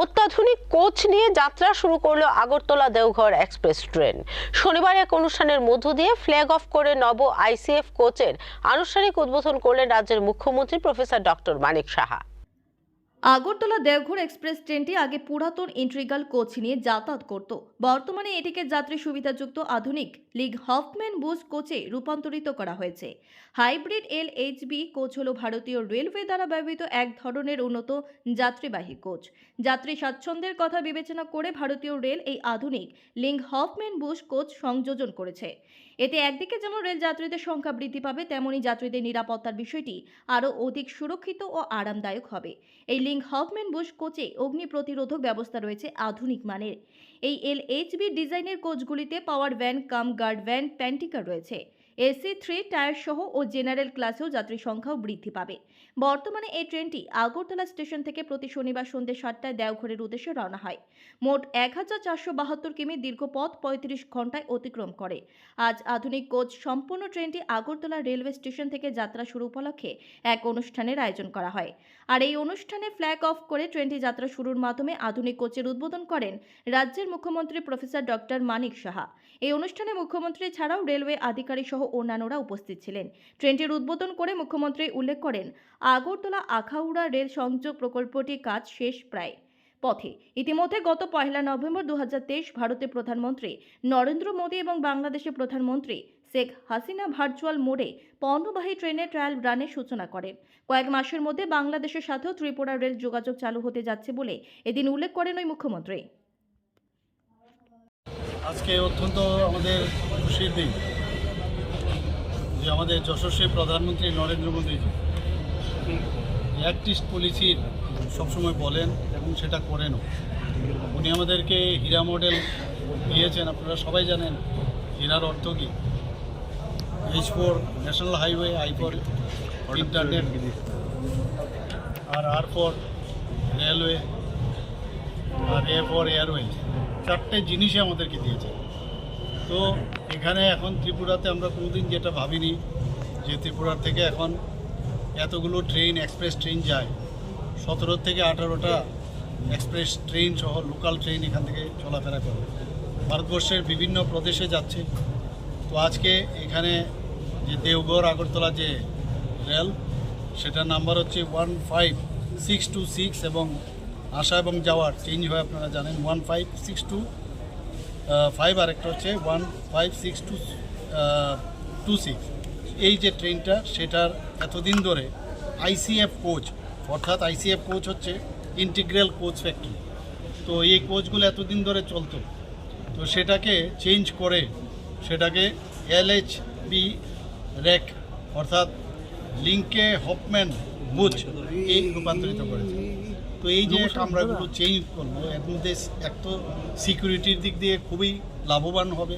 অত্যাধুনিক কোচ নিয়ে যাত্রা শুরু করল আগরতলা দেওঘর এক্সপ্রেস ট্রেন। শনিবার এক অনুষ্ঠানের মধ্য দিয়ে ফ্ল্যাগ অফ করে নব আইসিএফ কোচের আনুষ্ঠানিক উদ্বোধন করলেন রাজ্যের মুখ্যমন্ত্রী professor doctor Manik Saha. Agartala Deoghar express ট্রেনটি আগে পুরাতন ইন্ট্রিগাল কোচ নিয়ে যাতায়াত করত। বর্তমানে এটিকে যাত্রী সুবিধাযুক্ত আধুনিক লিগ হফম্যান বুস কোচে রূপান্তরিত করা হয়েছে। হাইব্রিড এল এইচবি কোচ হল ভারতীয় রেলওয়ে দ্বারা ব্যবহৃত এক ধরনের উন্নত যাত্রীবাহী কোচ। যাত্রী স্বাচ্ছন্দ্যের কথা বিবেচনা করে ভারতীয় রেল এই আধুনিক লিঙ্ক হফম্যান বুস কোচ সংযোজন করেছে। এতে একদিকে যেমন রেল যাত্রীদের সংখ্যা বৃদ্ধি পাবে, তেমনি যাত্রীদের নিরাপত্তার বিষয়টি আরও অধিক সুরক্ষিত ও আরামদায়ক হবে। এই লিঙ্ক হফম্যান বুশ কোচে অগ্নি প্রতিরোধক ব্যবস্থা রয়েছে আধুনিক মানের। এই এল ডিজাইনের কোচগুলিতে power van, cum guard, van, pantry car রয়েছে। এসি থ্রি টায়ার সহ ও জেনারেল ক্লাসেও যাত্রী সংখ্যাও বৃদ্ধি পাবে। বর্তমানে এই ট্রেনটি আগরতলা স্টেশন থেকে প্রতি শনিবার সন্ধ্যে সাতটায় দেওঘরের উদ্দেশ্যে রওনা হয়। মোট এক হাজার চারশো বাহাত্তর কিমি দীর্ঘ পথ পঁয়ত্রিশ ঘন্টায় অতিক্রম করে। আজ আধুনিক কোচ সম্পূর্ণ ট্রেনটি আগরতলা রেলওয়ে স্টেশন থেকে যাত্রা শুরু উপলক্ষে এক অনুষ্ঠানের আয়োজন করা হয়। আর এই অনুষ্ঠানে ফ্ল্যাগ অফ করে ট্রেনটি যাত্রা শুরুর মাধ্যমে আধুনিক কোচের উদ্বোধন করেন রাজ্যের মুখ্যমন্ত্রী প্রফেসর ডক্টর মানিক সাহা। এই অনুষ্ঠানে মুখ্যমন্ত্রী ছাড়াও রেলওয়ে আধিকারিক সহ অন্যান্যরা উপস্থিত ছিলেন। ট্রেনটির উদ্বোধন করে মুখ্যমন্ত্রী উল্লেখ করেন, আগরতলা আখাউড়া রেল সংযোগ প্রকল্পটি কাজ শেষ প্রায় পথে। ইতিমধ্যে গত পয়লা নভেম্বর দু ভারতের প্রধানমন্ত্রী নরেন্দ্র মোদী এবং বাংলাদেশের প্রধানমন্ত্রী শেখ হাসিনা ভার্চুয়াল মোডে পণ্যবাহী ট্রেনে ট্রায়াল রানের সূচনা করেন। কয়েক মাসের মধ্যে বাংলাদেশের সাথেও ত্রিপুরা রেল যোগাযোগ চালু হতে যাচ্ছে বলে এদিন উল্লেখ করেন ওই মুখ্যমন্ত্রী। আজকে অত্যন্ত আমাদের খুশির দিন। আমাদের যশস্বী প্রধানমন্ত্রী নরেন্দ্র মোদীজি অ্যাক্টিস্ট পলিসির সবসময় বলেন এবং সেটা করেনও। উনি আমাদেরকে হীরা মডেল দিয়েছেন, আপনারা সবাই জানেন, হীরার অর্থ কী? H for national highway I for internet R R for railway আর এ ফর এয়ারওয়েজ চারটে জিনিসই আমাদেরকে দিয়েছে। তো এখানে এখন ত্রিপুরাতে আমরা কোনোদিন যেটা ভাবিনি যে ত্রিপুরার থেকে এখন এতগুলো ট্রেন এক্সপ্রেস ট্রেন যায়। সতেরো থেকে আঠারোটা এক্সপ্রেস ট্রেন সহ লোকাল ট্রেন এখান থেকে চলাফেরা করে ভারতবর্ষের বিভিন্ন প্রদেশে যাচ্ছে। তো আজকে এখানে যে দেওঘর, আগরতলা যে রেল, সেটার নাম্বার হচ্ছে one five six two six এবং আসা এবং যাওয়ার চেঞ্জ হয় আপনারা জানেন। One five six two five আরেকটা হচ্ছে one five six two two six এই যে ট্রেনটা সেটার এতদিন ধরে আইসিএফ কোচ অর্থাৎ আইসিএফ কোচ হচ্ছে ইন্টিগ্রাল কোচ ফ্যাক্টরি তো এই কোচগুলো এতদিন ধরে চলতো। তো সেটাকে চেঞ্জ করে, সেটাকে এলএইচ বি র্যাক অর্থাৎ লিঙ্কে হপম্যান বুচ এই রূপান্তরিত করেছে। তো এই যে কামরাগুলো চেঞ্জ করব। এর মধ্যে এক তো সিকিউরিটির দিক দিয়ে খুবই লাভবান হবে।